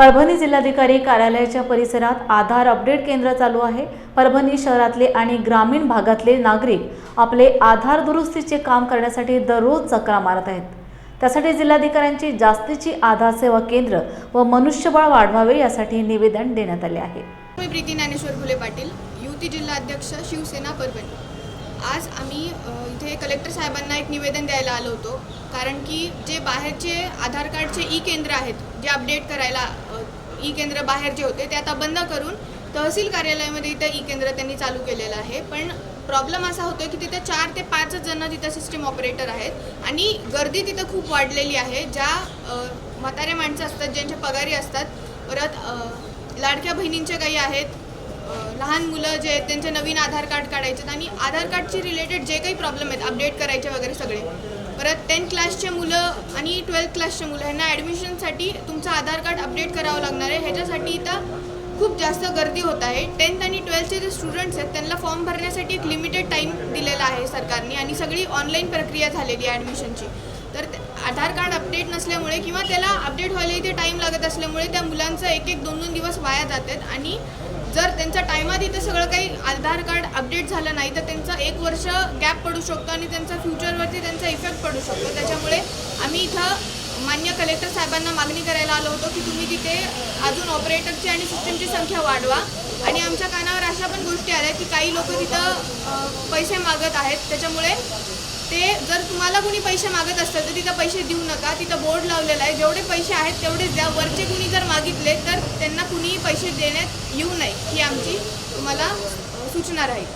परभणी जिल्हाधिकारी कार्यालयाच्या परिसरात आधार अपडेट केंद्र चालू आहे. परभणी शहरातले आणि ग्रामीण भागातले नागरिक आपले आधार दुरुस्तीचे काम करण्यासाठी दररोज चक्रा मारत आहेत. त्यासाठी जिल्हाधिकाऱ्यांची जास्तीची आधार सेवा केंद्र व मनुष्यबळ वाढवावे यासाठी निवेदन देण्यात आले आहे. मी प्रीती ज्ञानेश्वर फुले पाटील युती जिल्हा अध्यक्ष शिवसेना परभणी. आज आम्ही इथे कलेक्टर साहेबांना एक निवेदन द्यायला आलो होतो. कारण की जे बाहेरचे आधार कार्डचे ई केंद्र आहेत जे अपडेट करायला ई केंद्र बाहेर जे होते ते आता बंद करून तहसील कार्यालयामध्ये इथं ई केंद्र त्यांनी चालू केलेलं आहे. पण प्रॉब्लेम असा होतो की तिथं चार ते पाचच जण तिथं सिस्टीम ऑपरेटर आहेत आणि गर्दी तिथं खूप वाढलेली आहे. ज्या म्हातारे माणसं असतात ज्यांचे पगारी असतात परत लाडक्या बहिणींचे काही आहेत लहान मुलं जे आहेत त्यांचे नवीन आधार कार्ड काढायचे आहेत आणि आधार कार्डची रिलेटेड जे काही प्रॉब्लेम आहेत अपडेट करायचे वगैरे सगळे परत ते क्लासचे मुलं आणि ट्वेल्थ क्लासचे मुलं ह्यांना ॲडमिशनसाठी तुमचं आधार कार्ड अपडेट करावं लागणार आहे. ह्याच्यासाठी इथं खूप जास्त गर्दी होत आहे. टेन्थ आणि ट्वेल्थचे जे स्टुडंट्स आहेत त्यांना फॉर्म भरण्यासाठी एक लिमिटेड टाईम दिलेला आहे सरकारने आणि सगळी ऑनलाईन प्रक्रिया झालेली आहे ॲडमिशनची तर ते- आधार कार्ड अपडेट नसल्यामुळे किंवा त्याला अपडेट व्हायला इथे टाईम लागत असल्यामुळे त्या मुलांचं एक एक दोन दोन दिवस वाया जातात आणि जर त्यांचा टायमात इथं सगळं काही आधार कार्ड अपडेट झालं नाही तर त्यांचा एक वर्ष गॅप पडू शकतो आणि त्यांचा फ्युचरवरती करू शकतो. त्याच्यामुळे आम्ही इथं मान्य कलेक्टर साहेबांना मागणी करायला आलो होतो की तुम्ही तिथे अजून ऑपरेटरची आणि सिस्टमची संख्या वाढवा. आणि आमच्या कानावर अशा पण गोष्टी आल्या की काही लोक तिथं पैसे मागत आहेत. त्याच्यामुळे ते जर तुम्हाला कुणी पैसे मागत असतात तर तिथं पैसे देऊ नका. तिथं बोर्ड लावलेला आहे. जेवढे पैसे आहेत तेवढेच द्या. वरचे कुणी जर मागितले तर त्यांना कुणीही पैसे देण्यात येऊ नये. ही आमची तुम्हाला सूचना राहील.